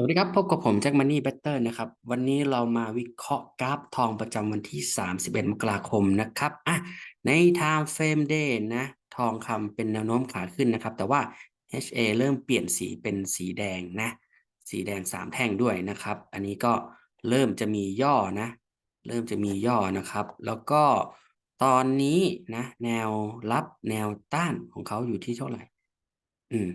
สวัสดีครับ พบกับผมแจ็คมันนี่เบเตอร์นะครับ วันนี้เรามาวิเคราะห์กราฟทองประจำวันที่ 31 มกราคมนะครับอะใน time frame day นะ ทองคำเป็นแนวโน้มขาขึ้นนะครับ แต่ว่า HA เริ่มเปลี่ยนสีเป็นสีแดงนะ สีแดง 3 แท่งด้วยนะครับ อันนี้ก็เริ่มจะมีย่อนะ เริ่มจะมีย่อนะครับ แล้วก็ตอนนี้นะ แนวรับแนวต้านของเขาอยู่ที่เท่าไหร่ อืม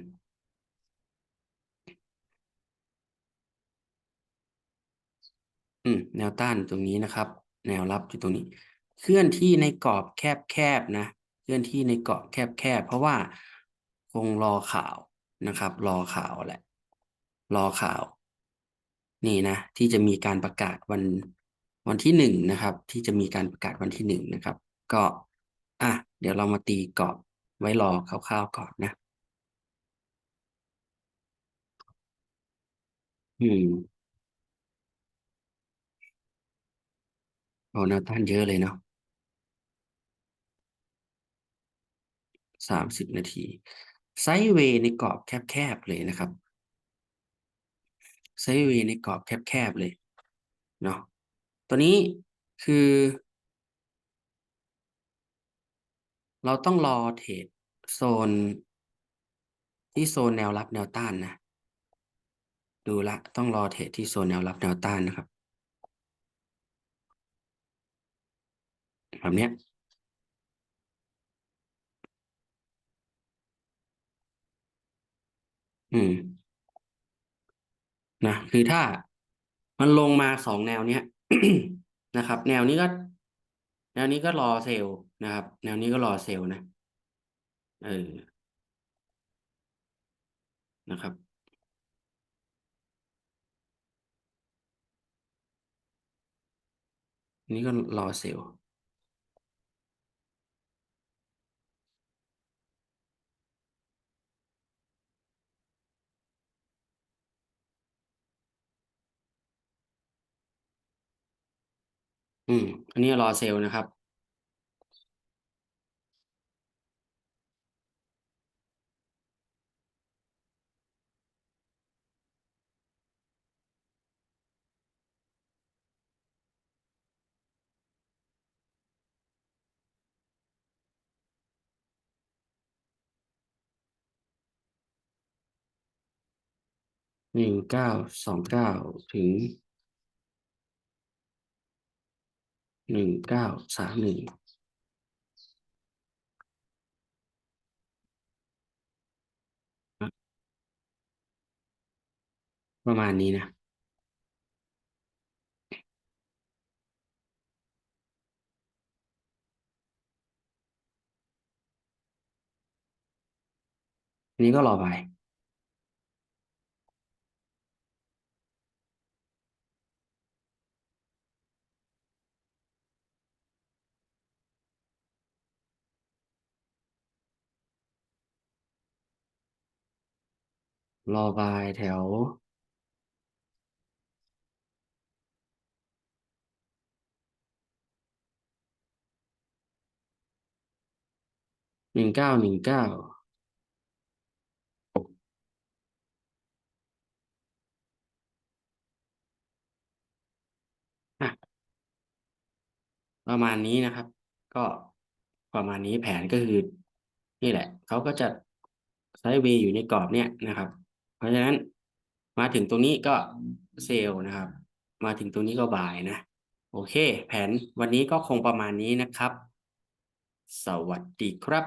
อืมแนวต้านตรงนี้นะครับ แนวรับอยู่ตรงนี้ เคลื่อนที่ในกรอบแคบๆนะ เคลื่อนที่ในกรอบแคบๆเพราะว่าคงรอข่าวนะครับ รอข่าวแหละ รอข่าว นี่นะ ที่จะมีการประกาศวันวันที่หนึ่งนะครับ ที่จะมีการประกาศวันที่หนึ่งนะครับ ก็ อะเดี๋ยวเรามาตีกรอบไว้รอคร่าวๆก่อนนะ อืม โอ้แนวต้านเยอะเลยเนาะสามสิบนาที ไซเวย์ในกรอบแคบๆเลยนะครับ ไซเวย์ในกรอบแคบๆเลยเนาะตัวนี้คือ เราต้องรอเทรดโซน ที่โซนแนวรับแนวต้านนะ ดูละต้องรอเทรดที่โซนแนวรับแนวต้านนะครับ แบบเนี้ยอืมนะคือถ้ามันลงมาสองแนวเนี้ยนะครับ แนวนี้ก็ แนวนี้ก็รอเซลล์นะครับ แนวนี้ก็รอเซลล์นะเออนะครับ นี่ก็รอเซลล์ อืม อันนี้รอเซลล์นะครับ หนึ่งเก้าสองเก้าถึง หนึ่งเก้าสามหนึ่งประมาณนี้นะนนี้ก็รอไป รอบายแถว หนึ่งเก้าหนึ่งเก้าประมาณนี้นะครับ ก็ประมาณนี้แผนก็คือ นี่แหละ เขาก็จะไซด์เวย์อยู่ในกรอบเนี้ยนะครับ เพราะฉะนั้นมาถึงตรงนี้ก็เซลล์นะครับ มาถึงตรงนี้ก็บายนะ โอเค แผนวันนี้ก็คงประมาณนี้นะครับ สวัสดีครับ